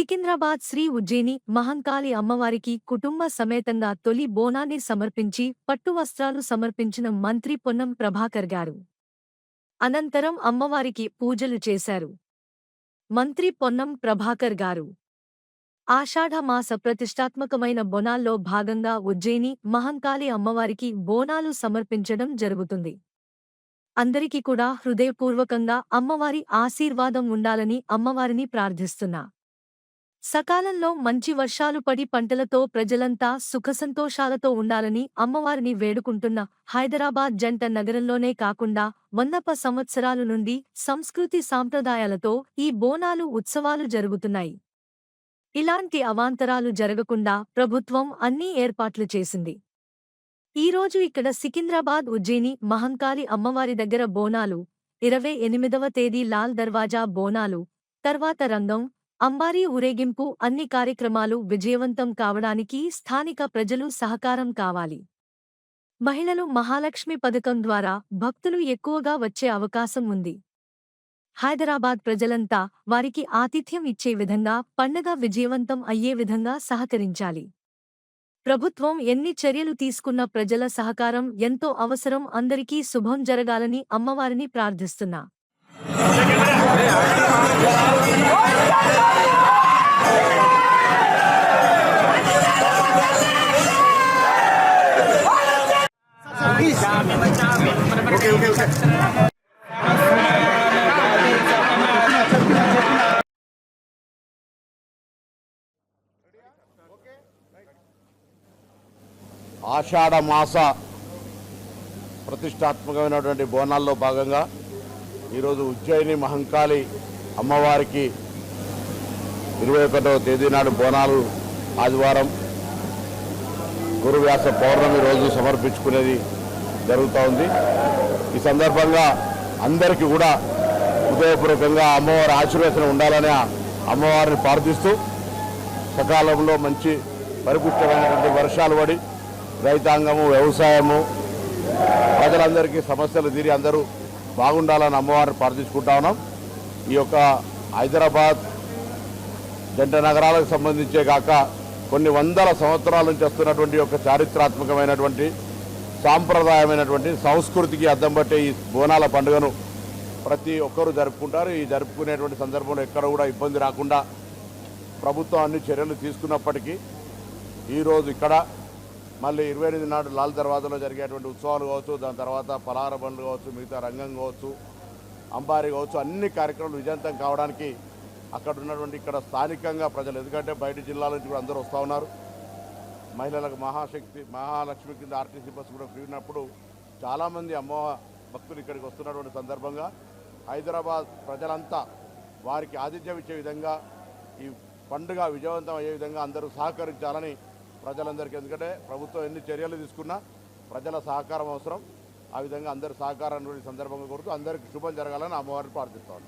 సికింద్రాబాద్ శ్రీ ఉజ్జయిని మహంకాళి అమ్మవారికి కుటుంబ సమేతంగా తొలి బోనాన్ని సమర్పించి పట్టువస్త్రాలు సమర్పించిన మంత్రి పొన్నం ప్రభాకర్ గారు. అనంతరం అమ్మవారికి పూజలు చేశారు. మంత్రి పొన్నం ప్రభాకర్ గారు. ఆషాఢ మాస ప్రతిష్టాత్మకమైన బోనాల్లో భాగంగా ఉజ్జయిని మహంకాళి అమ్మవారికి బోనాలు సమర్పించడం జరుగుతుంది. అందరికీ కూడా హృదయపూర్వకంగా అమ్మవారి ఆశీర్వాదం ఉండాలని అమ్మవారిని ప్రార్థిస్తున్నా. సకాలంలో మంచి వర్షాలు పడి పంటలతో ప్రజలంతా సుఖసంతోషాలతో ఉండాలని అమ్మవారిని వేడుకుంటున్న హైదరాబాద్ జంట నగరంలోనే కాకుండా వందప సంవత్సరాలు నుండి సంస్కృతి సాంప్రదాయాలతో ఈ బోనాలు ఉత్సవాలు జరుగుతున్నాయి. ఇలాంటి అవాంతరాలు జరగకుండా ప్రభుత్వం అన్ని ఏర్పాట్లు చేసింది. ఈరోజు ఇక్కడ సికింద్రాబాద్ ఉజ్జయిని మహంకాళి అమ్మవారి దగ్గర బోనాలు ఇరవై ఎనిమిదవ తేదీ లాల్ దర్వాజా బోనాలు తర్వాత రంగం అంబారీ ఊరేగింపు అన్ని కార్యక్రమాలు విజయవంతం కావడానికి స్థానిక ప్రజలు సహకారం కావాలి. మహిళలు మహాలక్ష్మి పథకం ద్వారా భక్తులు ఎక్కువగా వచ్చే అవకాశం ఉంది. హైదరాబాద్ ప్రజలంతా వారికి ఆతిథ్యం ఇచ్చే విధంగా పండగ విజయవంతం అయ్యే విధంగా సహకరించాలి. ప్రభుత్వం ఎన్ని చర్యలు తీసుకున్న ప్రజల సహకారం ఎంతో అవసరం అందరికీ శుభం జరగాలని అమ్మవారిని ప్రార్థిస్తున్నా. ఓకే ఓకే ఓకే ఆషాఢ మాస ప్రతిష్టాత్మకమైనటువంటి బోనాల్లో భాగంగా ఈరోజు ఉజ్జయిని మహంకాళి అమ్మవారికి ఇరవై ఒకటవ తేదీ నాడు బోనాలు ఆదివారం గురువ్యాస పౌర్ణమి రోజు సమర్పించుకునేది జరుగుతూ ఉంది. ఈ సందర్భంగా అందరికీ కూడా హృదయపూర్వకంగా అమ్మవారి ఆశీర్వేదన ఉండాలని అమ్మవారిని ప్రార్థిస్తూ సకాలంలో మంచి పరిపుష్టమైనటువంటి వర్షాలు పడి రైతాంగము వ్యవసాయము ప్రజలందరికీ సమస్యలు తీరి అందరూ బాగుండాలని అమ్మవారిని ప్రార్థించుకుంటా ఉన్నాం. ఈ యొక్క హైదరాబాద్ జంట నగరాలకు సంబంధించే కాక కొన్ని వందల సంవత్సరాల నుంచి వస్తున్నటువంటి ఒక చారిత్రాత్మకమైనటువంటి సాంప్రదాయమైనటువంటి సంస్కృతికి అద్దం పట్టే ఈ బోనాల పండుగను ప్రతి ఒక్కరూ జరుపుకుంటారు. ఈ జరుపుకునేటువంటి సందర్భంలో ఎక్కడ కూడా ఇబ్బంది రాకుండా ప్రభుత్వం అన్ని చర్యలు తీసుకున్నప్పటికీ ఈరోజు ఇక్కడ మళ్ళీ ఇరవై ఎనిమిది నాడు లాల్ దర్వాజాలో జరిగేటువంటి ఉత్సవాలు కావచ్చు దాని తర్వాత పలహార బండ్లు కావచ్చు మిగతా రంగం కావచ్చు అంబారి కావచ్చు అన్ని కార్యక్రమాలు విజయవంతం కావడానికి అక్కడ ఉన్నటువంటి ఇక్కడ స్థానికంగా ప్రజలు ఎందుకంటే బయట జిల్లాల నుంచి కూడా అందరూ వస్తూ ఉన్నారు. మహిళలకు మహాశక్తి మహాలక్ష్మి కింద ఆర్టీసీ బస్సు కూడా ఫ్రీ ఉన్నప్పుడు చాలామంది అమ్మవారి భక్తులు ఇక్కడికి వస్తున్నటువంటి సందర్భంగా హైదరాబాద్ ప్రజలంతా వారికి ఆతిథ్యం ఇచ్చే విధంగా ఈ పండుగ విజయవంతం అయ్యే విధంగా అందరూ సహకరించాలని ప్రజలందరికీ ఎందుకంటే ప్రభుత్వం ఎన్ని చర్యలు తీసుకున్నా ప్రజల సహకారం అవసరం. ఆ విధంగా అందరి సహకారాన్ని సందర్భంగా కోరుతూ అందరికీ శుభం జరగాలని అమ్మవారిని ప్రార్థిస్తాను